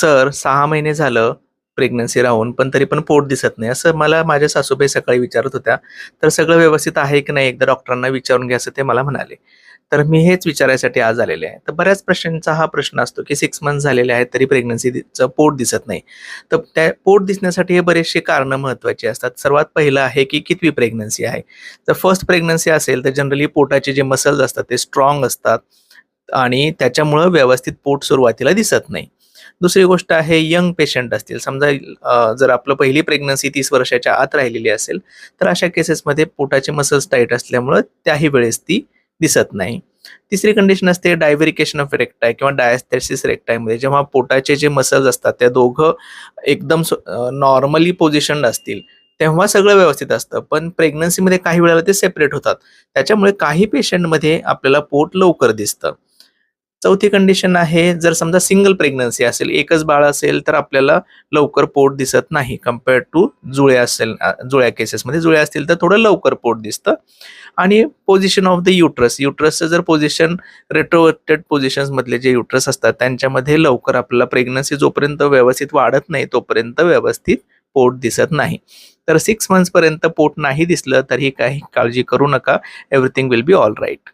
Sir सहा महिने झालं प्रेग्नन्सी राहून पण तरी पण पोट दिसत नाही. असं मला माझ्या सासूबाई सकाळी विचारत होत्या तर सगळं व्यवस्थित आहे की नाही? एकदा डॉक्टरांना विचारून घ्या असं ते मला म्हणाले. तर मी हेच विचारायसाठी आज आलेले आहे. तर बऱ्याच प्रश्नांचा हा प्रश्न असतो की सिक्स मंथ झालेले आहेत तरी प्रेग्नन्सीचं पोट दिसत नाही. तर त्या पोट दिसण्यासाठी हे बरेचसे कारणं महत्त्वाची असतात. सर्वात पहिलं आहे की कितवी प्रेग्नन्सी आहे? जर फर्स्ट प्रेग्नन्सी असेल तर जनरली पोटाचे जे मसल्स असतात ते स्ट्रॉंग असतात आणि त्याच्यामुळं व्यवस्थित पोट सुरुवातीला दिसत नाही. दुसरी गोष्ट आहे यंग पेशंट असतील. समजा जर आपलं पहिली प्रेग्नन्सी तीस वर्षाच्या आत राहिलेली असेल तर अशा केसेसमध्ये पोटाचे मसल्स टाईट असल्यामुळं त्याही वेळेस ती दिसत नाही. तिसरी कंडिशन असते डायव्हरिकेशन ऑफ रेक्टाय किंवा डायस्थेसिस रेक्टायमध्ये जेव्हा पोटाचे जे मसल्स असतात त्या दोघं एकदम नॉर्मली पोझिशन असतील तेव्हा सगळं व्यवस्थित असतं. पण प्रेग्नन्सीमध्ये काही वेळेला ते सेपरेट होतात. त्याच्यामुळे काही पेशंटमध्ये आपल्याला पोट लवकर दिसतं. चौथी कंडिशन आहे जर समजा सिंगल प्रेग्नन्सी असेल एकच बाळ असेल तर आपल्याला लवकर पोट दिसत नाही कम्पेअर्ड टू जुळ्या असेल जुळ्या केसेसमध्ये जुळ्या असतील तर थोडं लवकर पोट दिसतं. आणि पोझिशन ऑफ द युट्रस युट्रसचं जर पोझिशन रेट्रोवर्टेड पोझिशन मधले जे युट्रस असतात त्यांच्यामध्ये लवकर आपल्याला प्रेग्नन्सी जोपर्यंत व्यवस्थित वाढत नाही तोपर्यंत व्यवस्थित पोट दिसत नाही. तर सिक्स मंथ्सपर्यंत पोट नाही दिसलं तरी काही काळजी करू नका. Everything will be all right